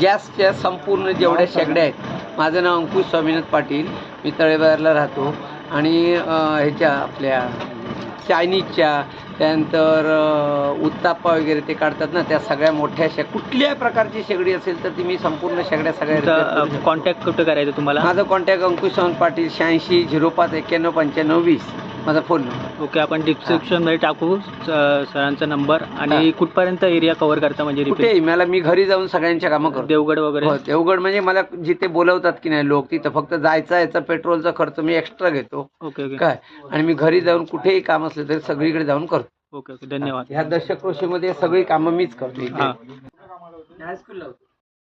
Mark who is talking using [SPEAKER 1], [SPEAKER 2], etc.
[SPEAKER 1] गॅसच्या संपूर्ण जेवढ्या शेगड्या आहेत माझं नाव अंकुश स्वामीनाथ पाटील मी तळेबाजारला राहतो. आणि ह्याच्या आपल्या चायनीजच्या त्यानंतर उत्ताप्पा वगैरे ते काढतात ना त्या सगळ्या मोठ्या शे कुठल्याही प्रकारची शेगडी असेल तर ती मी संपूर्ण शेगड्या सगळ्या.
[SPEAKER 2] कॉन्टॅक्ट कुठं करायचं तुम्हाला?
[SPEAKER 1] माझा कॉन्टॅक्ट अंकुश सावंत पाटील शहाऐंशी झिरो पाच एक्क्याण्णव पंच्याण्णव वीस. माझा फोन. नंबर
[SPEAKER 2] ओके आपण डिस्क्रिप्शनमध्ये टाकू स- सरांचा नंबर आणि
[SPEAKER 1] हा.
[SPEAKER 2] कुठपर्यंत एरिया कव्हर करता म्हणजे
[SPEAKER 1] कुठेही मला मी घरी जाऊन सगळ्यांच्या कामं करतो.
[SPEAKER 2] देवगड वगैरे?
[SPEAKER 1] हो देवगड म्हणजे मला जिथे बोलवतात की नाही लोक तिथं फक्त जायचा याचा पेट्रोलचा खर्च मी एक्स्ट्रा घेतो.
[SPEAKER 2] Okay okay.
[SPEAKER 1] काय? आणि मी घरी जाऊन कुठेही काम असलं तरी सगळीकडे जाऊन करतो.
[SPEAKER 2] Okay okay. धन्यवाद.
[SPEAKER 1] ह्या दशक कृषीमध्ये सगळी कामं मीच करतो इथे.
[SPEAKER 2] हा.